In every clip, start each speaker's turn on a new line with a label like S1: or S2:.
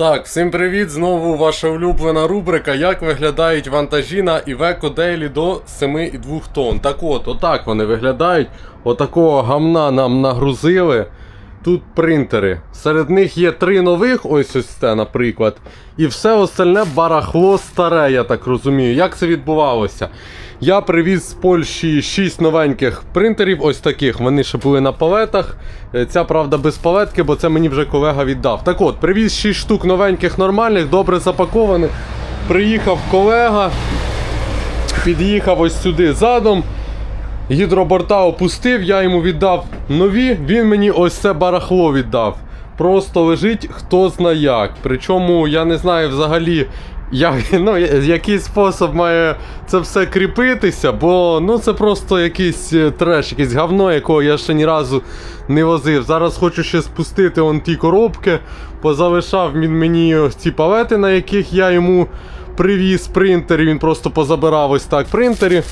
S1: Так, всім привіт! Знову ваша улюблена рубрика Як виглядають вантажі на Iveco Daily до 7,2 тонн. Так от, отак вони виглядають. Отакого гамна нам нагрузили. Тут принтери. Серед них є три нових, ось ось це, наприклад. І все остальне барахло старе, я так розумію. Як це відбувалося? Я привіз з Польщі 6 новеньких принтерів, ось таких. Вони ще були на палетах. Е, Ця, правда, без палетки, бо це мені вже колега віддав. Так от, привіз 6 штук новеньких, нормальних, добре запакованих. Приїхав колега, під'їхав ось сюди задом. Гідроборта опустив, я йому віддав нові, він мені ось це барахло віддав. Просто лежить хто зна як. Причому я не знаю взагалі, як, ну, який спосіб має це все кріпитися, бо ну, це просто якийсь е, треш, якесь говно, якого я ще ні разу не возив. Зараз хочу ще спустити он ті коробки. Позалишав він мені ці палети, на яких я йому привіз принтер, і він просто позабирав ось так принтері.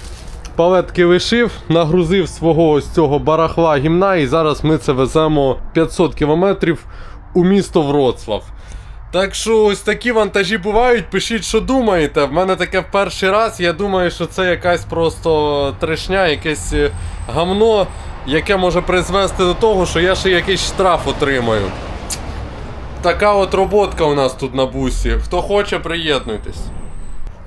S1: Палетки лишив, нагрузив свого ось цього барахла гімна, і зараз ми це веземо 500 кілометрів у місто Вроцлав. Так що ось такі вантажі бувають, пишіть, що думаєте. В мене таке в перший раз. Я думаю, що це якась просто трешня, якесь е, гамно, яке може призвести до того, що я ще якийсь штраф отримаю. Така от роботка у нас тут на бусі. Хто хоче, приєднуйтесь.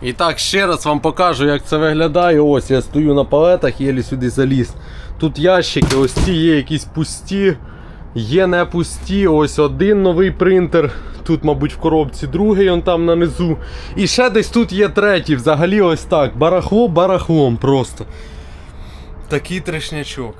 S1: І так, ще раз вам покажу, як це виглядає. Ось я стою на палетах, єлі сюди заліз. Тут ящики, ось ці є якісь пусті, є не пусті. Ось один новий принтер. Тут, мабуть, в коробці другий он там нанизу. І ще десь тут є третій. Взагалі ось так. Барахло барахлом просто. Такий трешнячок.